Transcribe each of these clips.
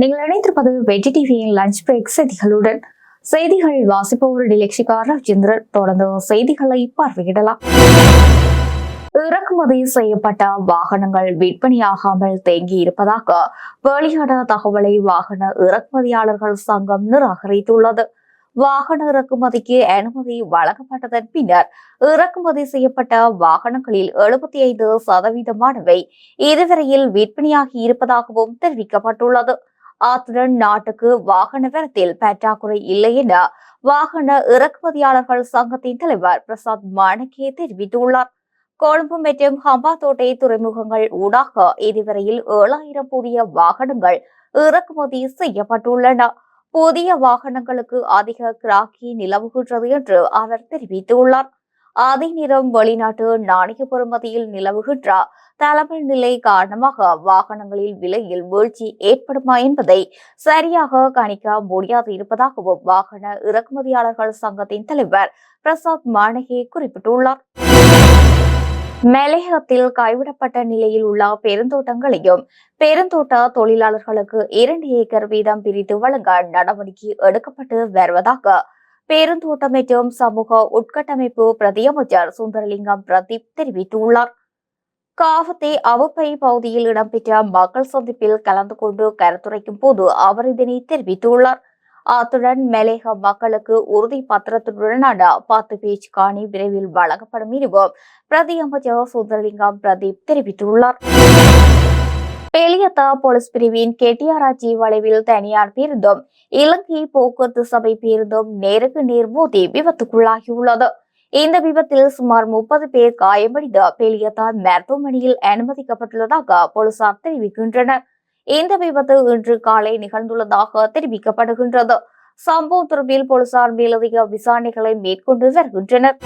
நீங்கள் இணைந்திருப்பது வெற்றி டிவியின் லஞ்ச் பிரேக் செய்திகளுடன். செய்திகள் வாசிப்பவர் டிலக்ஷிகா ரவிச்சந்திரன் தொடர்ந்து செய்திகளை பார்வையிடலாம். இறக்குமதி செய்யப்பட்ட வாகனங்கள் விற்பனையாகாமல் தேங்கி இருப்பதாக வெளியான தகவலை வாகன இறக்குமதியாளர்கள் சங்கம் நிராகரித்துள்ளது. வாகன இறக்குமதிக்கு அனுமதி வழங்கப்பட்டதன் பின்னர் இறக்குமதி செய்யப்பட்ட வாகனங்களில் எழுபத்தி ஐந்து சதவீதமானவை இதுவரையில் விற்பனையாகி இருப்பதாகவும் தெரிவிக்கப்பட்டுள்ளது. அத்துடன் நாட்டுக்கு வாகன விரத்தில் பற்றாக்குறை இல்லை என வாகன இறக்குமதியாளர்கள் சங்கத்தின் தலைவர் பிரசாத் மாணக்கே தெரிவித்துள்ளார். கொழும்பு மற்றும் ஹம்பாத்தோட்டை துறைமுகங்கள் ஊடாக இதுவரையில் ஏழாயிரம் புதிய வாகனங்கள் இறக்குமதி செய்யப்பட்டுள்ளன. புதிய வாகனங்களுக்கு அதிக கிராக்கி நிலவுகின்றது என்று அவர் தெரிவித்துள்ளார். அதே நேரம் வெளிநாட்டு நாணய பெறுமதியில் நிலவுகின்ற தலைமை நிலை காரணமாக வாகனங்களில் விலையில் வீழ்ச்சி ஏற்படுமா என்பதை சரியாக கணிக்க முடியாது இருப்பதாகவும் வாகன இறக்குமதியாளர்கள் சங்கத்தின் தலைவர் பிரசாத் மாணகே குறிப்பிட்டுள்ளார். மலையகத்தில் கைவிடப்பட்ட நிலையில் உள்ள பெருந்தோட்டங்களையும் பெருந்தோட்ட தொழிலாளர்களுக்கு இரண்டு ஏக்கர் வீதம் பிரித்து வழங்க நடவடிக்கை எடுக்கப்பட்டு வருவதாக பெருந்தோட்டம் மற்றும் சமூக உட்கட்டமைப்பு பிரதியமைச்சர் சுந்தரலிங்கம் பிரதீப் தெரிவித்துள்ளார். காவத்தே அவப்பை பகுதியில் இடம்பெற்ற மக்கள் சந்திப்பில் கலந்து கொண்டு கருத்துரைக்கும் போது அவர் இதனை தெரிவித்துள்ளார். அத்துடன் மலேக மக்களுக்கு உறுதி பத்திரத்துடனான பத்து பேச்சு காணி விரைவில் வழங்கப்படும் எனவும் பிரதி அமைச்சர் சுந்தரலிங்கம் பிரதீப் தெரிவித்துள்ளார். பெலியத்தா போலீஸ் பிரிவின் கெட்டியாராட்சி வளைவில் தனியார் பேருந்தும் இலங்கை போக்குவரத்து சபை பேருந்தும் நேருக்கு நேர் மோதி விபத்துக்குள்ளாகியுள்ளது. இந்த விபத்தில் சுமார் முப்பது பேர் காயமடைந்து பெலியத்தார் மருத்துவமனையில் அனுமதிக்கப்பட்டுள்ளதாக போலீசார் தெரிவிக்கின்றனர். இந்த விபத்து இன்று காலை நிகழ்ந்துள்ளதாக தெரிவிக்கப்படுகின்றது. சம்பவம் தொடர்பில் போலீசார் மேலதிக விசாரணைகளை மேற்கொண்டு வருகின்றனர்.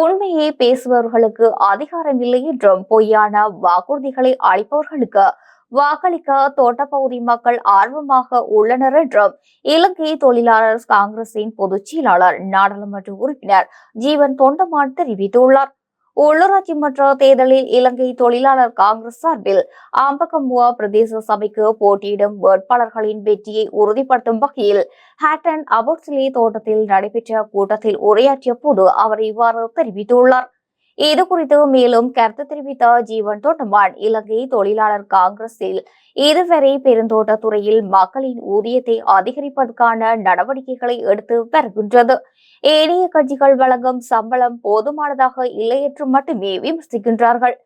உண்மையை பேசுபவர்களுக்கு அதிகாரம் இல்லை என்றும் பொய்யான வாக்குறுதிகளை அளிப்பவர்களுக்கு வாக்களிக்க தோட்டப்பகுதி மக்கள் ஆர்வமாக உள்ளனர் என்றும் இலங்கை தொழிலாளர் காங்கிரசின் பொதுச் செயலாளர் நாடாளுமன்ற உறுப்பினர் ஜீவன் தொண்டமான் தெரிவித்துள்ளார். உள்ளூராட்சி மன்ற தேர்தலில் இலங்கை தொழிலாளர் காங்கிரஸ் சார்பில் ஆம்பகமுவா பிரதேச சபைக்கு போட்டியிடும் வேட்பாளர்களின் வெற்றியை உறுதிப்படுத்தும் வகையில் ஹேட்டன் அபோட்ஸ்லி தோட்டத்தில் நடைபெற்ற கூட்டத்தில் உரையாற்றிய போது அவர் இவ்வாறு தெரிவித்துள்ளார். இது குறித்து மேலும் கருத்து தெரிவித்த ஜீவன் தோட்டமான் இலங்கை தொழிலாளர் காங்கிரஸில் இதுவரை பெருந்தோட்ட துறையில் மக்களின் ஊதியத்தை அதிகரிப்பதற்கான நடவடிக்கைகளை எடுத்து வருகின்றது. ஏனைய கட்சிகள் வழங்கும் சம்பளம் போதுமானதாக இல்லை என்று மட்டுமே விமர்சிக்கின்றார்கள்.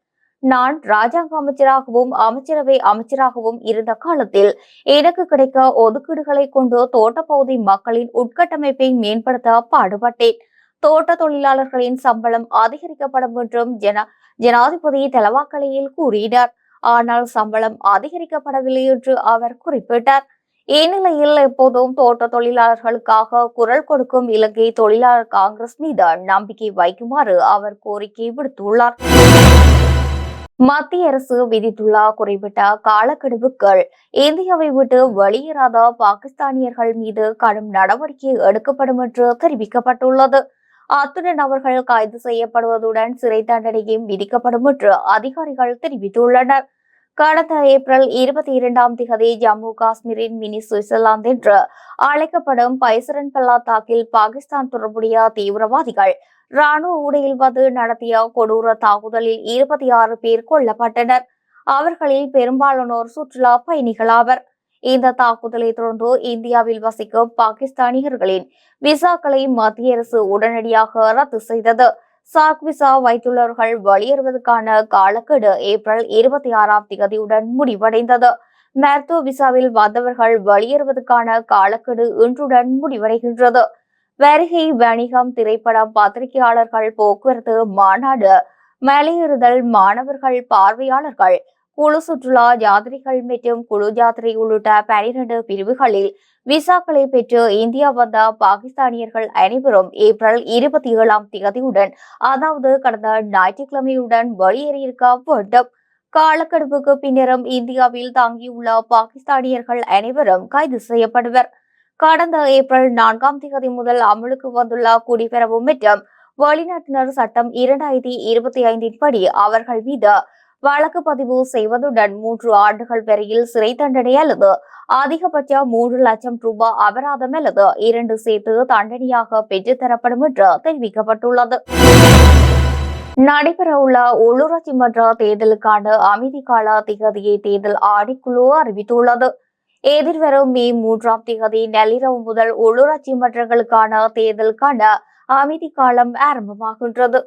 நான் ராஜாங்க அமைச்சராகவும் அமைச்சரவை அமைச்சராகவும் இருந்த காலத்தில் எனக்கு கிடைக்க ஒதுக்கீடுகளை கொண்டு தோட்டப்பகுதி மக்களின் உட்கட்டமைப்பை மேம்படுத்த பாடுபட்டேன். தோட்ட தொழிலாளர்களின் சம்பளம் அதிகரிக்கப்படும் என்றும் ஜன ஜனாதிபதி தலவாக்கலையில் கூறினார். ஆனால் சம்பளம் அதிகரிக்கப்படவில்லை என்று அவர் குறிப்பிட்டார். இந்நிலையில் எப்போதும் தோட்ட தொழிலாளர்களுக்காக குரல் கொடுக்கும் இலங்கை தொழிலாளர் காங்கிரஸ் மீது நம்பிக்கை வைக்குமாறு அவர் கோரிக்கை விடுத்துள்ளார். மத்திய அரசு விதித்துள்ள குறிப்பிட்ட காலக்கெடுவுக்குள் இந்தியாவை விட்டு வெளியேறாத பாகிஸ்தானியர்கள் மீது கடும் நடவடிக்கை எடுக்கப்படும் என்று தெரிவிக்கப்பட்டுள்ளது. அத்துடன் அவர்கள் கைது செய்யப்படுவதுடன் சிறை தண்டனையும் விதிக்கப்படும் என்று அதிகாரிகள் தெரிவித்துள்ளனர். கடந்த ஏப்ரல் இருபத்தி இரண்டாம் திகதி ஜம்மு காஷ்மீரின் மினி சுவிட்சர்லாந்து என்று அழைக்கப்படும் பைசரன் பள்ளத்தாக்கில் பாகிஸ்தான் தொடர்புடைய தீவிரவாதிகள் ராணுவ உடையில் வந்து நடத்திய கொடூர தாக்குதலில் இருபத்தி ஆறு பேர் கொல்லப்பட்டனர். அவர்களில் பெரும்பாலானோர் சுற்றுலா பயணிகளாவர் இந்த தாக்குதலை தொடர்ந்து இந்தியாவில் வசிக்கும் பாகிஸ்தானியர்களின் விசாக்களை மத்திய அரசு உடனடியாக ரத்து செய்தது. சாக் விசா வைத்துள்ளவர்கள் வெளியேறுவதற்கான காலக்கெடு ஏப்ரல் இருபத்தி ஆறாம் தேதியுடன் முடிவடைந்தது. மருத்துவ விசாவில் வந்தவர்கள் வெளியேறுவதற்கான காலக்கெடு இன்றுடன் முடிவடைகின்றது. வருகை வணிகம் திரைப்படம் பத்திரிகையாளர்கள் போக்குவரத்து மாநாடு மலையேறுதல் மாணவர்கள் பார்வையாளர்கள் குழு சுற்றுலா யாத்திரைகள் மற்றும் குழு யாத்திரை உள்ளிட்ட பனிரெண்டு பிரிவுகளில் விசாக்களை பெற்று இந்தியா வந்த பாகிஸ்தானியர்கள் அனைவரும் ஏப்ரல் இருபத்தி ஏழாம் தேதியுடன் அதாவது கடந்த ஞாயிற்றுக்கிழமையுடன் வெளியேறியிருக்க வேண்டும். காலக்கெடுப்புக்கு பின்னரும் இந்தியாவில் தங்கியுள்ள பாகிஸ்தானியர்கள் அனைவரும் கைது செய்யப்படுவர். கடந்த ஏப்ரல் நான்காம் தேதி முதல் அமலுக்கு வந்துள்ள குடிபெறவும் மற்றும் வெளிநாட்டினர் சட்டம் இரண்டாயிரத்தி இருபத்தி ஐந்தின் படி அவர்கள் மீது வழக்கு பதிவு செய்வதுடன் மூன்று ஆண்டுகள் வரையில் சிறை தண்டனை அல்லது அதிகபட்ச மூன்று லட்சம் ரூபாய் அபராதம் அல்லது இரண்டு சேர்த்து தண்டனையாக பெற்றுத்தரப்படும் என்று தெரிவிக்கப்பட்டுள்ளது. நடைபெறவுள்ள உள்ளூராட்சி மன்ற தேர்தலுக்கான அமைதி கால திகதியை தேர்தல் ஆணைக்குழு அறிவித்துள்ளது. எதிர்வரும் மே மூன்றாம் திகதி நள்ளிரவு முதல் உள்ளூராட்சி மன்றங்களுக்கான தேர்தலுக்கான அமைதி காலம் ஆரம்பமாகின்றது.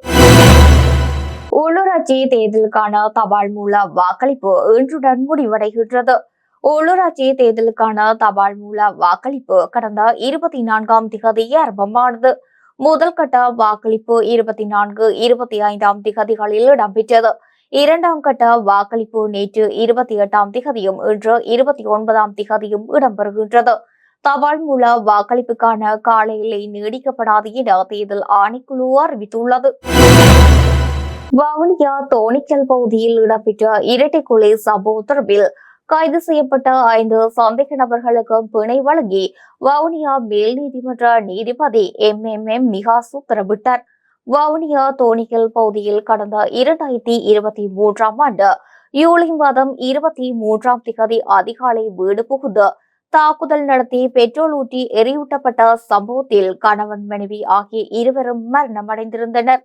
உள்ளூராட்சி தேர்தலுக்கான தபால் மூல வாக்களிப்பு இன்றுடன் முடிவடைகின்றது. உள்ளூராட்சி தேர்தலுக்கான தபால் மூல வாக்களிப்பு கடந்த இருபத்தி நான்காம் திகதி ஆரம்பமானது. முதல் கட்ட வாக்களிப்பு இருபத்தி நான்கு இருபத்தி ஐந்தாம் திகதிகளில் இடம்பெற்றது. இரண்டாம் கட்ட வாக்களிப்பு நேற்று இருபத்தி எட்டாம் திகதியும் இன்று இருபத்தி ஒன்பதாம் திகதியும் இடம்பெறுகின்றது. தபால் மூல வாக்களிப்புக்கான கால எல்லை நீடிக்கப்படாது என தேர்தல் ஆணைக்குழு அறிவித்துள்ளது. வவுனியா தோணிக்கல் பகுதியில் இடம்பெற்ற இரட்டை கொலை சம்பவ தொடர்பில் கைது செய்யப்பட்ட ஐந்து சந்தேக நபர்களுக்கும் பிணை வழங்கி வவுனியா மேல் நீதிமன்ற நீதிபதி எம். எம். எம். மிகாஸ் உத்தரவிட்டார். வவுனியா தோணிக்கல் பகுதியில் கடந்த இரண்டாயிரத்தி இருபத்தி மூன்றாம் ஆண்டு யூலி மாதம் இருபத்தி மூன்றாம் திகதி அதிகாலை வீடு புகுந்து தாக்குதல் நடத்தி பெட்ரோல் ஊற்றி எரியூட்டப்பட்ட சம்பவத்தில் கணவன் மனைவி ஆகிய இருவரும் மரணமடைந்திருந்தனர்.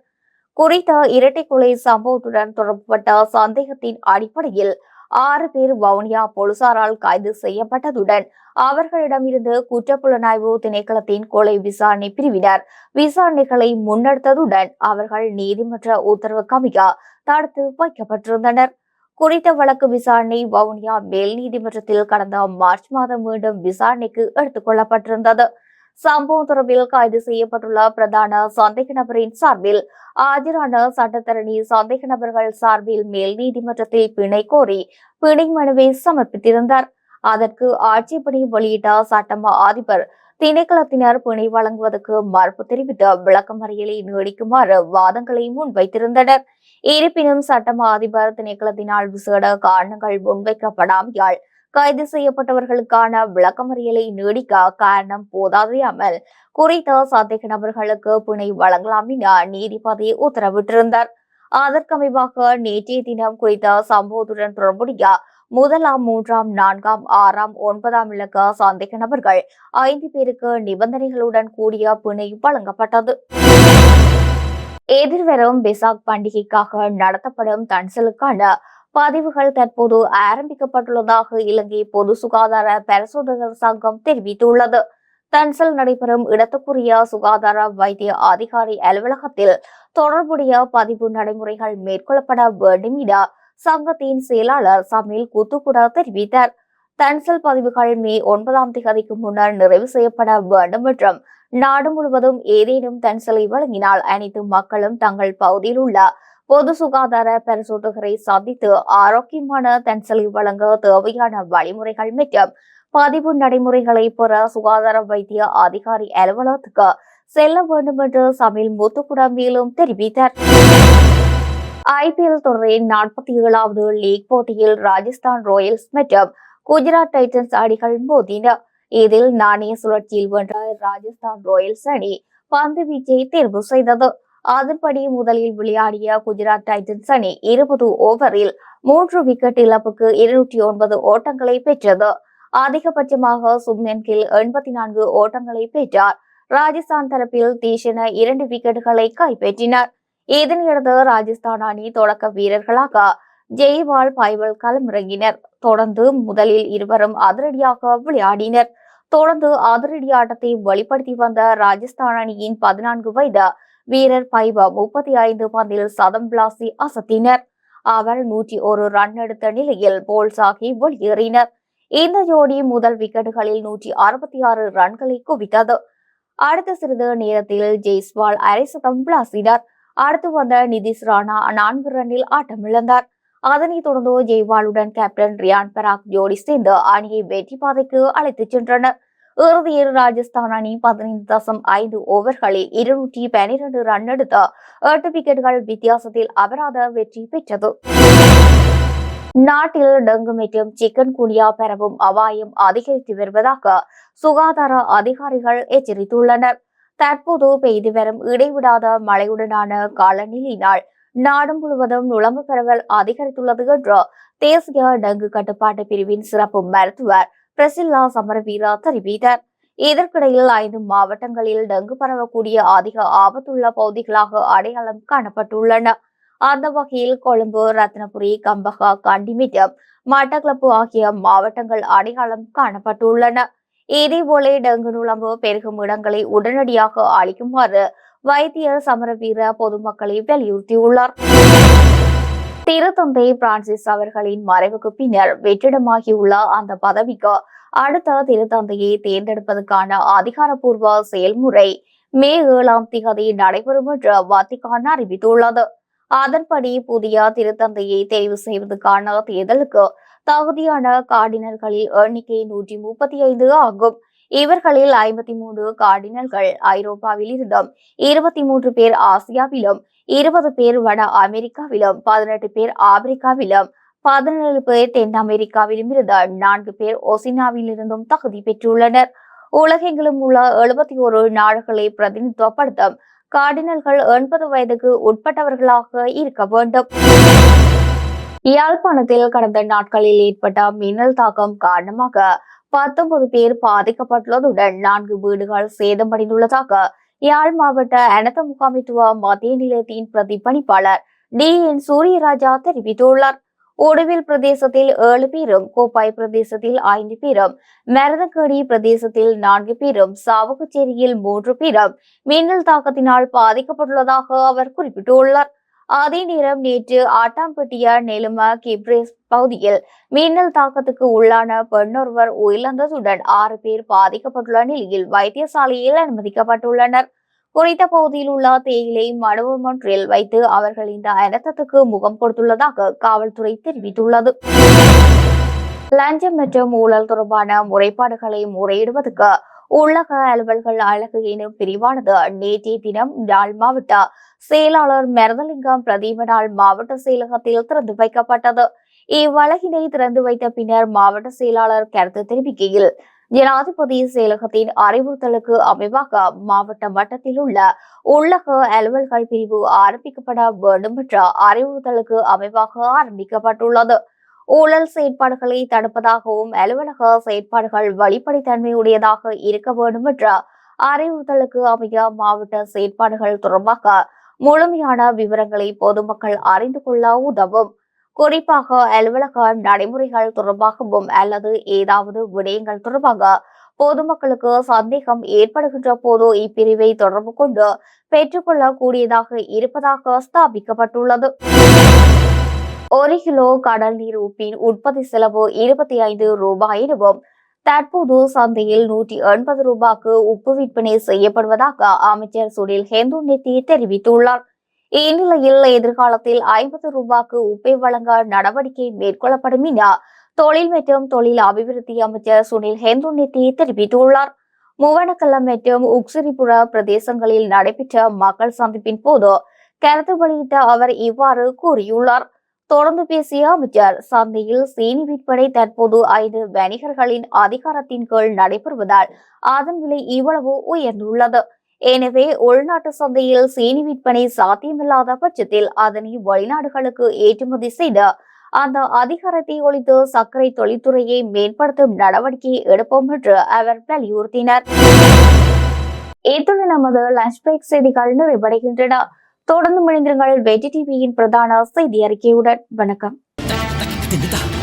குறித்த இரட்டை கொலை சம்பவத்துடன் தொடர்புபட்ட சந்தேகத்தின் அடிப்படையில் ஆறு பேர் வவுனியா போலீசாரால் கைது செய்யப்பட்டதுடன் அவர்களிடமிருந்து குற்றப்புலனாய்வு திணைக்களத்தின் கொலை விசாரணை பிரிவினர் விசாரணைகளை முன்னெடுத்ததுடன் அவர்கள் நீதிமன்ற உத்தரவு அமைய தடுத்து வைக்கப்பட்டிருந்தனர். குறித்த வழக்கு விசாரணை வவுனியா மேல் நீதிமன்றத்தில் கடந்த மார்ச் மாதம் மீண்டும் விசாரணைக்கு எடுத்துக் கொள்ளப்பட்டிருந்தது. சம்பவம் தொடர்பில் கைது செய்யப்பட்டுள்ள பிரதான சந்தேக நபரின் சார்பில் ஆஜரான சட்டத்தரணி சந்தேக நபர்கள் சார்பில் மேல் நீதிமன்றத்தில் பிணை கோரி பிணை மனுவை சமர்ப்பித்திருந்தார். அதற்கு ஆட்சேபனை வெளியிட்ட சட்டமா அதிபர் திணைக்களத்தினர் பிணை வழங்குவதற்கு மறுப்பு தெரிவித்து விளக்கமறியலை நீடிக்குமாறு வாதங்களை முன்வைத்திருந்தனர். இருப்பினும் சட்டமா அதிபர் திணைக்களத்தினால் விசேட காரணங்கள் முன்வைக்கப்படாமையால் கைது செய்யப்பட்டவர்களுக்கான விளக்கமறியலை நீடிக்க காரணம் போதாதையாமல் குறித்த சந்தேக நபர்களுக்கு பிணை வழங்கலாம் என நீதிபதி உத்தரவிட்டிருந்தார். அதற்கமைவாக நேற்றைய தினம் குறித்த சம்பவத்துடன் தொடர்புடைய முதலாம் மூன்றாம் நான்காம் ஆறாம் ஒன்பதாம் இலக்க சந்தேக நபர்கள் ஐந்து பேருக்கு நிபந்தனைகளுடன் கூடிய பிணை வழங்கப்பட்டது. எதிர்வரும் பெசாக் பண்டிகைக்காக நடத்தப்படும் தன்சலுக்கான பதிவுகள் தற்போது ஆரம்பிக்கப்பட்டுள்ளதாக இலங்கை பொது சுகாதார பரிசோதகர் சங்கம் தெரிவித்துள்ளது. தன்சல் நடைபெறும் இடத்துக்குரிய சுகாதார வைத்திய அதிகாரி அலுவலகத்தில் தொடர்புடைய பதிவு நடைமுறைகள் மேற்கொள்ளப்பட வேண்டும் என சங்கத்தின் செயலாளர் சமீல் குத்துக்குட தெரிவித்தார். தன்சல் பதிவுகள் மே ஒன்பதாம் தேதிக்கு முன்னர் நிறைவு செய்யப்பட வேண்டும் என்றும் நாடு முழுவதும் ஏதேனும் தன்சலை வழங்கினால் அனைத்து மக்களும் தங்கள் பகுதியில் உள்ள பொது சுகாதார பரிசோதகரை சந்தித்து ஆரோக்கியமான தென்சலி வழங்க தேவையான வழிமுறைகள் மற்றும் பதிவு நடைமுறைகளை பெற சுகாதார வைத்திய அதிகாரி அலுவலகத்துக்கு செல்ல வேண்டும் என்று சமில் முத்துக்குடம் மேலும் தெரிவித்தார். ஐபிஎல் தொடரின் நாற்பத்தி ஏழாவது லீக் போட்டியில் ராஜஸ்தான் ராயல்ஸ் மற்றும் குஜராத் டைட்டன்ஸ் அணிகள் மோதின. இதில் நாணய சுழற்சியில் வென்ற ராஜஸ்தான் ராயல்ஸ் அணி பந்து வீச்சை தேர்வு செய்தது. அதன்படி முதலில் விளையாடிய குஜராத் டைட்டன்ஸ் அணி இருபது ஓவரில் மூன்று விக்கெட் இழப்புக்கு இருநூற்றி ஒன்பது ஓட்டங்களை பெற்றது. அதிகபட்சமாக சுப்மன் கில் எண்பத்தி நான்கு ஓட்டங்களை பெற்றார். ராஜஸ்தான் தரப்பில் தீஷன இரண்டு விக்கெட்டுகளை கைப்பற்றினர். இதனையடுத்து ராஜஸ்தான் அணி தொடக்க வீரர்களாக ஜெய்வால் பைவல் களமிறங்கினர். தொடர்ந்து முதலில் இருவரும் அதிரடியாக விளையாடினர். தொடர்ந்து அதிரடி ஆட்டத்தை வெளிப்படுத்தி வந்த ராஜஸ்தான் அணியின் பதினான்கு வயது வீரர் பைபா முப்பத்தி ஐந்து பந்தில் சதம் பிளாசி அசத்தினர். அவர் நூற்றி ஒரு ரன் எடுத்த நிலையில் போல்சாகி வெளியேறினர். இந்த ஜோடி முதல் விக்கெட்டுகளில் நூற்றி அறுபத்தி ஆறு ரன்களை குவித்தது. அடுத்த சிறிது நேரத்தில் ஜெய்ஸ்வால் அரை சதம் பிளாசினார். அடுத்து வந்த நிதிஷ் ராணா நான்கு ரன்னில் ஆட்டமிழந்தார். அதனைத் தொடர்ந்து ஜெய்வாலுடன் கேப்டன் ரியான் பராக் ஜோடி சேர்ந்து அணியை வெற்றி பாதைக்கு அழைத்துச் சென்றனர். இறுதியில் ராஜஸ்தான் அணி பதினைந்து தசம் ஐந்து ஓவர்களில் இருநூற்றி பனிரெண்டு ரன் எடுத்து எட்டு விக்கெட்டுகள் வித்தியாசத்தில் அபராத வெற்றி பெற்றது. நாட்டில் டெங்கு மற்றும் சிக்கன் குனியா பரவும் அபாயம் அதிகரித்து வருவதாக சுகாதார அதிகாரிகள் எச்சரித்துள்ளனர். தற்போது பெய்து வரும் இடைவிடாத மழையுடனான காலநிலையினால் நாடு முழுவதும் நுழம்பு பரவல் அதிகரித்துள்ளது என்று தேசிய டெங்கு கட்டுப்பாட்டு பிரிவின் சிறப்பு மருத்துவர் பிரசில்லா சமரவீரா தெரிவித்தார். இதற்கிடையில் ஐந்து மாவட்டங்களில் டெங்கு பரவக்கூடிய அதிக ஆபத்துள்ள பகுதிகளாக அடையாளம் காணப்பட்டுள்ளன. அந்த வகையில் கொழும்பு ரத்னபுரி கம்பகா கண்டிமிட்டம் மட்டக்களப்பு ஆகிய மாவட்டங்கள் அடையாளம் காணப்பட்டுள்ளன. இதேபோல டெங்கு நுழம்பு பெருகும் இடங்களை உடனடியாக அளிக்குமாறு வைத்தியர் சமரவீர பொதுமக்களை வலியுறுத்தியுள்ளார். திருத்தந்தை பிரான்சிஸ் அவர்களின் மறைவுக்கு பின்னர் வெற்றிடமாகியுள்ள அந்த பதவிக்கு அடுத்த திருத்தந்தையை தேர்ந்தெடுப்பதற்கான அதிகாரப்பூர்வ செயல்முறை மே ஏழாம் திகதி நடைபெறும் என்று வத்திகான் அறிவித்துள்ளது. அதன்படி புதிய திருத்தந்தையை தெரிவு செய்வதற்கான தேர்தலுக்கு தகுதியான கார்டினல்களில் எண்ணிக்கை நூற்றி முப்பத்தி ஐந்து ஆகும். இவர்களில் ஐம்பத்தி மூன்று கார்டினல்கள் ஐரோப்பாவில் இருந்தும் இருபத்தி மூன்று பேர் ஆசியாவிலும் இருபது பேர் வட அமெரிக்காவிலும் பதினெட்டு பேர் ஆப்பிரிக்காவிலும் பதினேழு பேர் தென் அமெரிக்காவிலும் இருந்து நான்கு பேர் ஒசினாவிலிருந்தும் தகுதி பெற்றுள்ளனர். உலகெங்கிலும் உள்ள எழுபத்தி ஒரு நாடுகளை பிரதிநிதித்துவப்படுத்தும் கார்டினல்கள் எண்பது வயதுக்கு உட்பட்டவர்களாக இருக்க வேண்டும். யாழ்ப்பாணத்தில் கடந்த நாட்களில் ஏற்பட்ட மின்னல் தாக்கம் காரணமாக பத்தொன்பது பேர் பாதிக்கப்பட்டுள்ளதுடன் நான்கு வீடுகள் சேதமடைந்துள்ளதாக யாழ் மாவட்ட அனர்த்த முகாமித்துவ மத்திய நிலையத்தின் பிரதிபலிப்பாளர் டி என் சூரியராஜா தெரிவித்துள்ளார். ஒடுவில் பிரதேசத்தில் ஏழு பேரும் கோப்பாய் பிரதேசத்தில் ஐந்து பேரும் மருதக்கேணி பிரதேசத்தில் நான்கு பேரும் சாவகச்சேரியில் மூன்று பேரும் மின்னல் தாக்கத்தினால் பாதிக்கப்பட்டுள்ளதாக அவர் குறிப்பிட்டுள்ளார். அதே நேரம் நேற்று ஆட்டாம்பட்டிய நெலுமா கிப்ரேஸ் பகுதியில் மின்னல் தாக்கத்துக்கு உள்ளான பெண்ணொருவர் உயிரிழந்ததுடன் ஆறு பேர் பாதிக்கப்பட்டுள்ள நிலையில் வைத்தியசாலையில் அனுமதிக்கப்பட்டுள்ளனர். குறித்த பகுதியில் உள்ள தேயிலை மடுவம் ஒன்றில் வைத்து அவர்கள் இந்த அனர்த்தத்துக்கு முகம் கொடுத்துள்ளதாக காவல்துறை தெரிவித்துள்ளது. லஞ்சம் மற்றும் ஊழல் தொடர்பான முறைப்பாடுகளை முறையிடுவதற்கு உள்ளக அலுவல்கள் அழகு எனும் பிரிவானது நேற்றைய தினம் யாழ் மாவட்ட செயலாளர் மரதலிங்கம் பிரதீபனால் மாவட்ட செயலகத்தில் திறந்து வைக்கப்பட்டது. இவ்வழகினை திறந்து வைத்த பின்னர் மாவட்ட செயலாளர் கருத்து தெரிவிக்கையில் ஜனாதிபதி செயலகத்தின் அறிவுறுத்தலுக்கு அமைவாக மாவட்ட மட்டத்தில் உள்ள உள்ளக அலுவல்கள் பிரிவு ஆரம்பிக்கப்பட வேண்டும் என்ற அறிவுறுத்தலுக்கு அமைவாக ஆரம்பிக்கப்பட்டுள்ளது. ஊழல் செயற்பாடுகளை தடுப்பதாகவும் அலுவலக செயற்பாடுகள் வெளிப்படைத்தன்மையுடையதாக இருக்க வேண்டும் என்ற அறிவுறுத்தலுக்கு அமைய மாவட்ட செயற்பாடுகள் தொடர்பாக முழுமையான விவரங்களை பொதுமக்கள் அறிந்து கொள்ள உதவும் குறிப்பாக அலுவலக நடைமுறைகள் தொடர்பாகவும் அல்லது ஏதாவது விடயங்கள் தொடர்பாக பொதுமக்களுக்கு சந்தேகம் ஏற்படுகின்ற போது இப்பிரிவை தொடர்பு கொண்டு பெற்றுக்கொள்ளக்கூடியதாக இருப்பதாக ஸ்தாபிக்கப்பட்டுள்ளது. ஒரு கிலோ கடல் நீர் உப்பின் உற்பத்தி செலவு இருபத்தி ஐந்து ரூபாய் எனவும் தற்போது சந்தையில் நூற்றி எண்பது ரூபாய்க்கு உப்பு விற்பனை செய்யப்படுவதாக அமைச்சர் சுனில் ஹேந்து நெத்தி தெரிவித்துள்ளார். இந்நிலையில் எதிர்காலத்தில் ஐம்பது ரூபாய்க்கு உப்பை வழங்க நடவடிக்கை மேற்கொள்ளப்படும் என தொழில் மற்றும் தொழில் அபிவிருத்தி அமைச்சர் சுனில் ஹேந்து நெத்தி தெரிவித்துள்ளார். மூவனக்கல்லம் மற்றும் உக்சிரிபுர பிரதேசங்களில் நடைபெற்ற மக்கள் சந்திப்பின் போது கருத்து வெளியிட்ட அவர் இவ்வாறு கூறியுள்ளார். தொடர்ந்து பேசிய அமைச்சர் சந்தையில் சீனி விற்பனை தற்போது ஐந்து வணிகர்களின் அதிகாரத்தின் கீழ் நடைபெறுவதால் அதன் விலை இவ்வளவு உயர்ந்துள்ளது. எனவே உள்நாட்டு சந்தையில் சீனி விற்பனை சாத்தியமில்லாத பட்சத்தில் அதனை வெளிநாடுகளுக்கு ஏற்றுமதி செய்து அந்த அதிகாரத்தை ஒழித்து சர்க்கரை தொழில்துறையை மேம்படுத்தும் நடவடிக்கையை எடுப்போம் என்று அவர் வலியுறுத்தினார். இத்துடன் நமது லஞ்ச் பிரேக் செய்திகள் நிறைவடைகின்றன. தொடர்ந்து மனிதர்கள் வெற்றி டிவியின் பிரதான செய்தி அறிக்கையுடன் வணக்கம் Tinita,